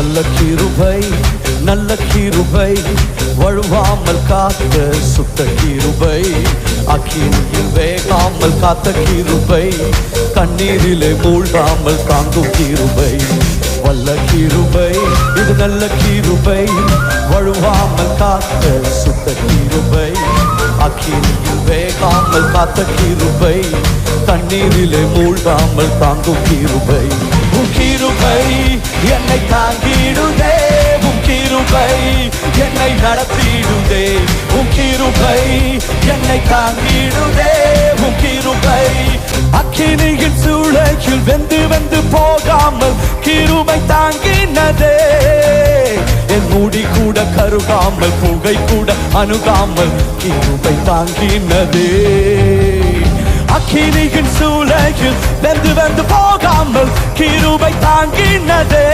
வல்ல கிருபை நல்ல கிருபை வழுவாமல் காத்த சுத்த கிருபை. அக்கினியில் வேகாமல் காத்த கிருபை கண்ணீரிலே மூழ்காமல் தாங்கும் கிருபை. வல்ல கிருபை இது நல்ல கிருபை வழுவாமல் காத்த சுத்த கிருபை. அக்கினியில் வேகாமல் காத்த கிருபை தண்ணீரிலே மூழ்காமல் தாங்கும் கிருபை. நடத்திடுதே. உன் கிருபை என்னை தாங்கிடுதே. உன் கிருபை அக்கினியின் சூழலில் வெந்து வெந்து போகாமல் கிருபை தாங்கினதே. என் முடி கூட கருகாமல் புகை கூட அணுகாமல் கிருபை தாங்கினதே. அக்கினியின் சூழலில் வெந்து வந்து போகாமல் கிருபை தாங்கினதே.